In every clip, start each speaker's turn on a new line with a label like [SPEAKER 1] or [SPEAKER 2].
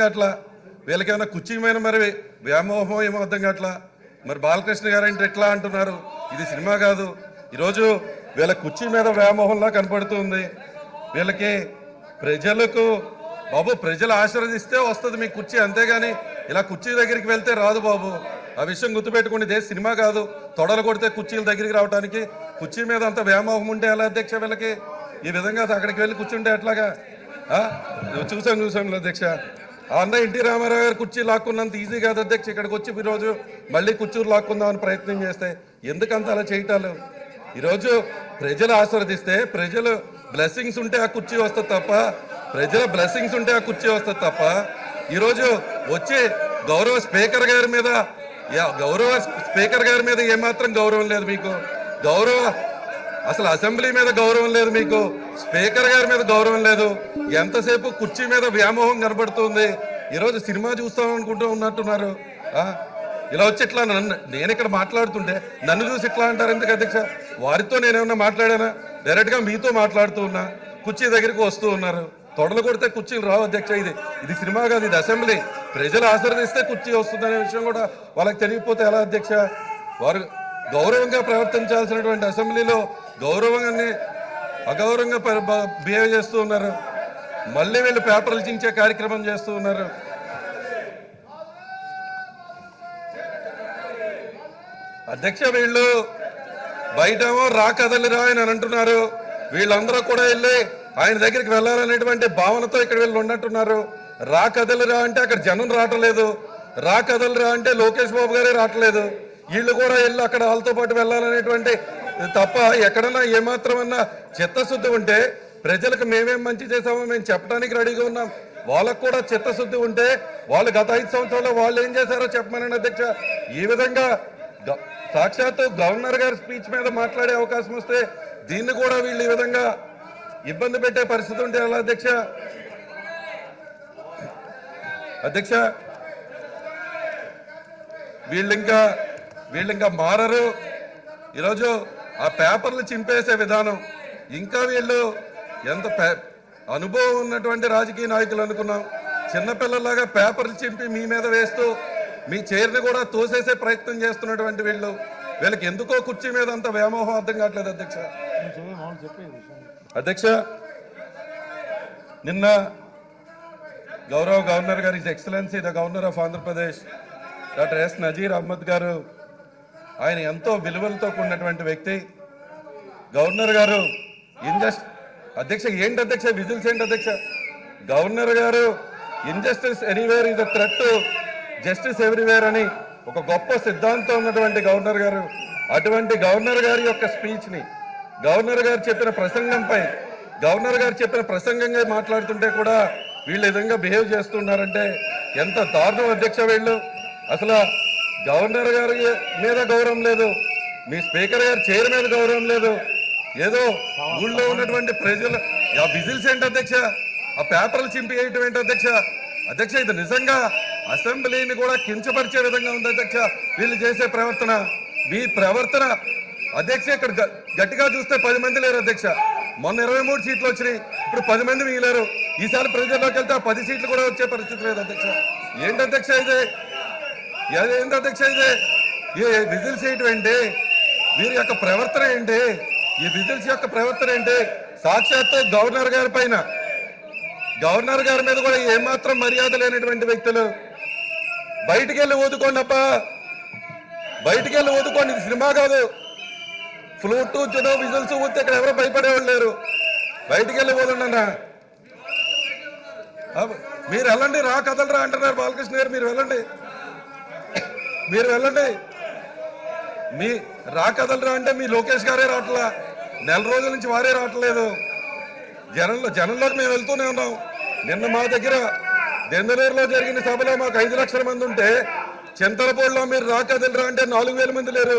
[SPEAKER 1] అట్లా వీళ్ళకేమైనా కుర్చీ మీద మరి వ్యామోహం ఏమో అర్థం కావట్లా? మరి బాలకృష్ణ గారు ఎట్లా అంటున్నారు? ఇది సినిమా కాదు. ఈరోజు వీళ్ళ కుర్చీ మీద వ్యామోహంలా కనపడుతుంది. వీళ్ళకి ప్రజలకు బాబు ప్రజలు ఆశీర్వదిస్తే వస్తుంది మీ కుర్చీ అంతేగాని ఇలా కుర్చీ దగ్గరికి వెళ్తే రాదు బాబు. ఆ విషయం గుర్తుపెట్టుకుని ఇదే సినిమా కాదు. తొడలు కొడితే కుర్చీల దగ్గరికి రావడానికి కుర్చీ మీద అంత వ్యామోహం ఉంటే ఎలా అధ్యక్ష వీళ్ళకి? ఈ విధంగా అక్కడికి వెళ్ళి కూర్చుంటే ఎట్లాగా? చూసాం చూసాం అధ్యక్ష? అన్న ఎన్టీ రామారావు గారు కుర్చీ లాక్కున్నంత ఈజీ కాదు అధ్యక్ష. ఇక్కడికి వచ్చి ఈరోజు మళ్ళీ కుర్చీలు లాక్కుందామని ప్రయత్నం చేస్తే ఎందుకంత అలా చేయటాలు ఈరోజు ప్రజలు ఆశీర్వదిస్తే ప్రజలు బ్లెస్సింగ్స్ ఉంటే ఆ కుర్చీ వస్తుంది తప్ప ప్రజల బ్లెస్సింగ్స్ ఉంటే ఆ కుర్చీ వస్తుంది తప్ప ఈరోజు వచ్చి గౌరవ స్పీకర్ గారి మీద యా, గౌరవ స్పీకర్ గారి మీద ఏమాత్రం గౌరవం లేదు మీకు. గౌరవ అసలు అసెంబ్లీ మీద గౌరవం లేదు మీకు. స్పీకర్ గారి మీద గౌరవం లేదు. ఎంతసేపు కుర్చీ మీద వ్యామోహం కనబడుతుంది. ఈరోజు సినిమా చూస్తాం అనుకుంటూ ఉన్నట్టున్నారు. ఇలా వచ్చి ఇట్లా నన్ను నేను ఇక్కడ మాట్లాడుతుంటే నన్ను చూసి ఇట్లా అంటారు ఎందుకు అధ్యక్ష? వారితో నేనేమన్నా మాట్లాడానా? డైరెక్ట్గా మీతో మాట్లాడుతూ ఉన్నా కుర్చీ దగ్గరికి వస్తూ ఉన్నారు. తొడలు కొడితే కుర్చీలు రావు అధ్యక్ష. ఇది ఇది సినిమా కాదు ఇది అసెంబ్లీ. ప్రజలు ఆశీర్వదిస్తే కుర్చీ వస్తుందనే విషయం కూడా వాళ్ళకి తెలియకపోతే ఎలా అధ్యక్ష? వారు గౌరవంగా ప్రవర్తించాల్సినటువంటి అసెంబ్లీలో గౌరవంగానే అగౌరవంగా బిహేవ్ చేస్తూ ఉన్నారు. మళ్ళీ వీళ్ళు పేపర్లు చించే కార్యక్రమం చేస్తూ ఉన్నారు. అధ్యక్ష వీళ్ళు బయటేమో రా కదలిరా అని అంటున్నారు. వీళ్ళందరూ కూడా వెళ్ళి ఆయన దగ్గరికి వెళ్ళాలనేటువంటి భావనతో ఇక్కడ వీళ్ళు ఉన్నట్టున్నారు. రా కదలిరా అంటే అక్కడ జనం రావట్లేదు. రా కదలిరా అంటే లోకేష్ బాబు గారే రావట్లేదు. వీళ్ళు కూడా వెళ్ళి అక్కడ వాళ్ళతో పాటు వెళ్ళాలనేటువంటి తప్ప ఎక్కడన్నా ఏమాత్రమన్నా చిత్తశుద్ధి ఉంటే ప్రజలకు మేమేం మంచి చేసామో మేము చెప్పడానికి రెడీగా ఉన్నాం. వాళ్ళకు కూడా చిత్తశుద్ధి ఉంటే వాళ్ళు గత ఐదు సంవత్సరాల్లో వాళ్ళు ఏం చేశారో చెప్పమనండి అధ్యక్ష. ఈ విధంగా సాక్షాత్తు గవర్నర్ గారి స్పీచ్ మీద మాట్లాడే అవకాశం వస్తే దీన్ని కూడా వీళ్ళు ఈ విధంగా ఇబ్బంది పెట్టే పరిస్థితి ఉంటే ఎలా అధ్యక్ష? అధ్యక్ష వీళ్ళు ఇంకా వీళ్ళు ఇంకా మారరు. ఈరోజు ఆ పేపర్లు చింపేసే విధానం. ఇంకా వీళ్ళు ఎంత పే- అనుభవం ఉన్నటువంటి రాజకీయ నాయకులు అనుకున్నాం. చిన్నపిల్లలాగా పేపర్లు చింపి మీ మీద వేస్తూ మీ చైర్ని కూడా తోసేసే ప్రయత్నం చేస్తున్నటువంటి వీళ్ళు. వీళ్ళకి ఎందుకో కుర్చీ మీద అంత వ్యామోహం అర్థం కావట్లేదు అధ్యక్ష. అధ్యక్ష నిన్న గౌరవ గవర్నర్ గారి his excellency the governor of Andhra Pradesh doctor yes Nazir Ahmed గారు ఆయన ఎంతో విలువలతో కూడినటువంటి వ్యక్తి. గవర్నర్ గారు ఇంజస్ట్ అధ్యక్ష ఏంటి అధ్యక్ష విజిల్స్ ఏంటి అధ్యక్ష? గవర్నర్ గారు injustice anywhere is a threat justice everywhere అని ఒక గొప్ప సిద్ధాంతం ఉన్నటువంటి గవర్నర్ గారు. అటువంటి గవర్నర్ గారి యొక్క స్పీచ్ని గవర్నర్ గారు చెప్పిన ప్రసంగంపై గవర్నర్ గారు చెప్పిన ప్రసంగంగా మాట్లాడుతుంటే కూడా వీళ్ళు విధంగా బిహేవ్ చేస్తున్నారంటే ఎంత దారుణం అధ్యక్ష వీళ్ళు. అసలు గవర్నర్ గారి మీద గౌరవం లేదు. మీ స్పీకర్ గారి చైర్ మీద గౌరవం లేదు. ఏదో ఊళ్ళో ఉన్నటువంటి ప్రజలు ఆ విజిల్స్ ఏంటి అధ్యక్ష? ఆ పేపర్లు చింపి వేయటం ఏంటి అధ్యక్ష? అధ్యక్ష ఇది నిజంగా అసెంబ్లీని కూడా కించపరిచే విధంగా ఉంది అధ్యక్ష. వీళ్ళు చేసే ప్రవర్తన మీ ప్రవర్తన. అధ్యక్ష ఇక్కడ గ- గట్టిగా చూస్తే పది మంది లేరు అధ్యక్ష. మొన్న ఇరవై మూడు సీట్లు వచ్చినాయి. ఇప్పుడు పది మంది మిగిలారు. ఈసారి ప్రజల్లోకి వెళ్తే ఆ పది సీట్లు కూడా వచ్చే పరిస్థితి లేదు అధ్యక్ష. ఏంటి అధ్యక్ష ఇది? ఏది ఏంటి అధ్యక్ష ఇది? ఈ విజిల్స్ ఏంటి ఏంటి వీరి యొక్క ప్రవర్తన ఏంటి? ఈ విజిల్స్ యొక్క ప్రవర్తన ఏంటి? సాక్షాత్తు గవర్నర్ గారి పైన. గవర్నర్ గారి మీద కూడా ఏమాత్రం మర్యాద లేనటువంటి వ్యక్తులు. బయటికి వెళ్ళి ఊదుకోండి అప్ప బయటికి వెళ్ళి ఊదుకోండి. ఇది సినిమా కాదు. ఫ్లూట్ చుడో విజిల్స్ ఊతే ఇక్కడ ఎవరు భయపడేవాళ్ళు లేరు. బయటికి వెళ్ళి ఊదండి మీరు వెళ్ళండి రా కదలరా అంటున్నారు బాలకృష్ణ గారు మీరు వెళ్ళండి. మీరు వెళ్ళండి. మీ రా కదలరా అంటే మీ లోకేష్ గారే రావట్లా? నెల రోజుల నుంచి వారే రావట్లేదు. జనంలో జనంలోకి మేము వెళ్తూనే ఉన్నాం. నిన్న మా దగ్గర దెందలూరులో జరిగిన సభలో మాకు ఐదు లక్షల మంది ఉంటే చింతలపూడిలో మీరు రా కదలరా అంటే నాలుగు వేల మంది లేరు.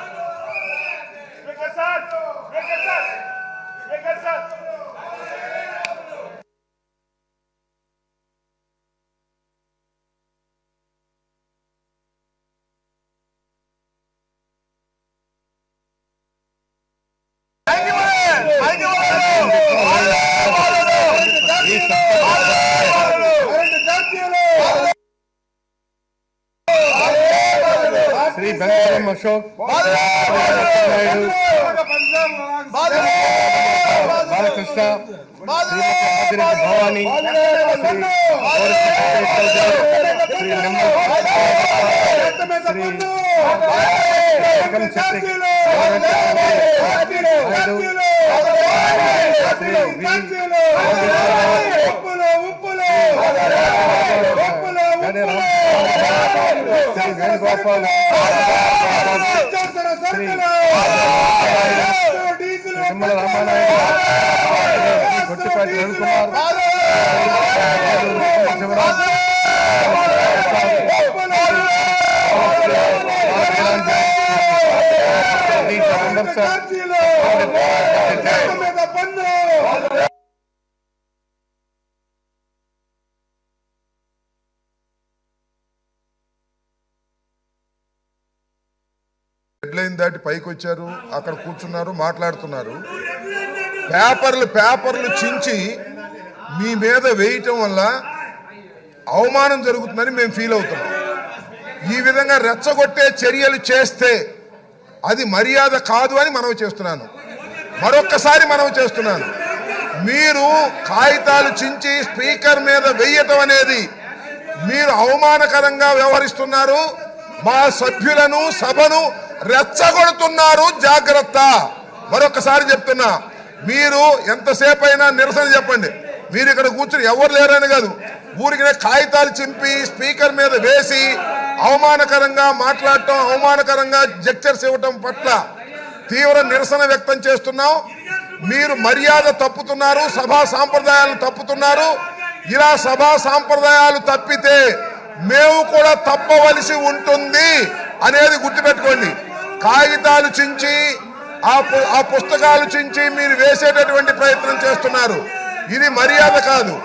[SPEAKER 2] బెంగారం అశోక్ నాయుడు బాలకృష్ణ భవానీ శ్రీ శ్రీ నిమ్మల శ్రీ వేణుగోపాల్ శ్రీ నిమ్మల రామానాయుడు గొట్టిపాటి రవికుమార్ శివరాజ్
[SPEAKER 3] బిల్డింగ్ దాటి పైకి వచ్చారు? అక్కడ కూర్చున్నారు మాట్లాడుతున్నారు. పేపర్లు పేపర్లు చించి మీ మీద వేయటం వల్ల అవమానం జరుగుతుందని మేము ఫీల్ అవుతున్నాం. ఈ విధంగా రెచ్చగొట్టే చర్యలు చేస్తే అది మర్యాద కాదు అని మనవి చేస్తున్నాను. మరొక్కసారి మనవి చేస్తున్నాను. మీరు కాగితాలు చించి స్పీకర్ మీద వెయ్యటం అనేది మీరు అవమానకరంగా వ్యవహరిస్తున్నారు. మా సభ్యులను సభను రెచ్చగొడుతున్నారు జాగ్రత్త. మరొకసారి చెప్తున్నా మీరు ఎంతసేపు అయినా నిరసన చెప్పండి. మీరు ఇక్కడ కూర్చుని ఎవరు లేరని కాదు. ఊరికి కాగితాలు చింపి స్పీకర్ మీద వేసి అవమానకరంగా మాట్లాడటం అవమానకరంగా జెక్చర్స్ ఇవ్వటం పట్ల తీవ్ర నిరసన వ్యక్తం చేస్తున్నాం. మీరు మర్యాద తప్పుతున్నారు సభా సాంప్రదాయాలు తప్పుతున్నారు. ఇలా సభా సాంప్రదాయాలు తప్పితే మేము కూడా తప్పవలసి ఉంటుంది అనేది గుర్తుపెట్టుకోండి. కాగితాలు చించి ఆ పు- ఆ పుస్తకాలు చించి మీరు వేసేటటువంటి ప్రయత్నం చేస్తున్నారు. ఇది మర్యాద కాదు.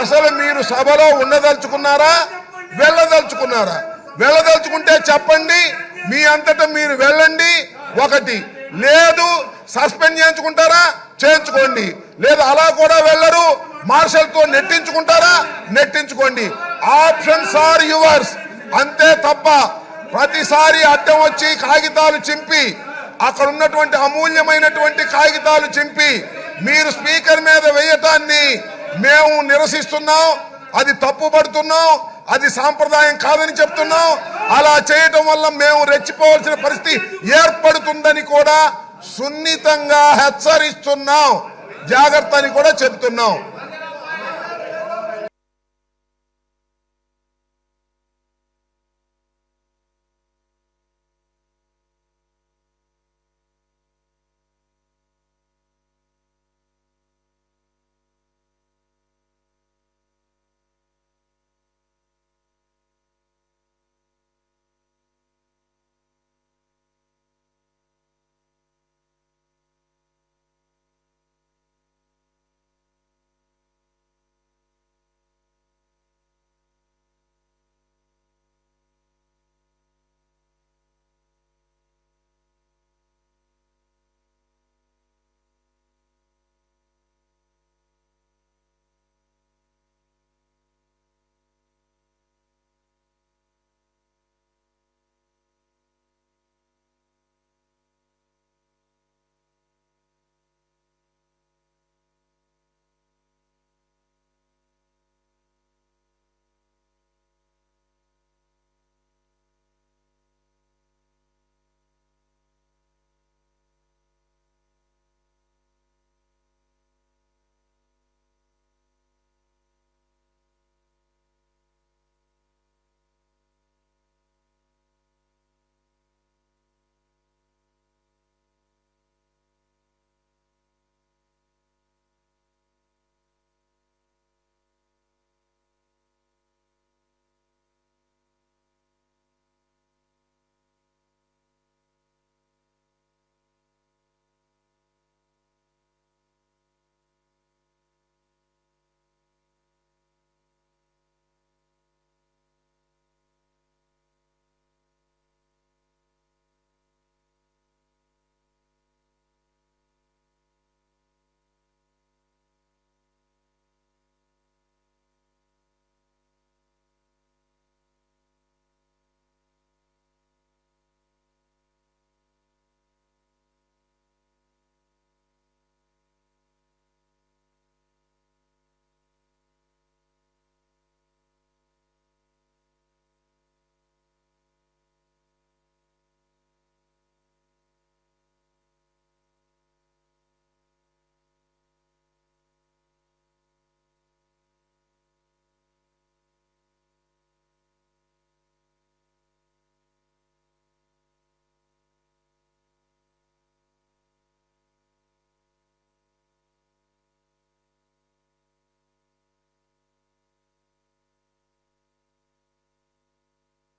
[SPEAKER 3] అసలు మీరు సభలో ఉండదలుచుకున్నారా? వెళ్ళదలుచుకున్నారా? వెళ్ళదలుచుకుంటే చెప్పండి. మీ అంతటా మీరు వెళ్ళండి. ఒకటి లేదు సస్పెండ్ చేయించుకుంటారా? చేయించుకోండి. లేదు అలా కూడా వెళ్ళరు. మార్షల్తో నెట్టించుకుంటారా? నెట్టించుకోండి. Options are yours. అంతే తప్ప ప్రతిసారి అడ్డం వచ్చి కాగితాలు చింపి అక్కడ ఉన్నటువంటి అమూల్యమైనటువంటి కాగితాలు చింపి మీరు స్పీకర్ మీద వేయటాన్ని మేము నిరసిస్తున్నాం అది తప్పుపడుతున్నాం అది సాంప్రదాయం కాదని చెప్తున్నాం. అలా చేయటం వల్ల మేము రెచ్చిపోవాల్సిన పరిస్థితి ఏర్పడుతుందని కూడా సున్నితంగా హెచ్చరిస్తున్నాం. జాగ్రత్త అని కూడా చెప్తున్నాం.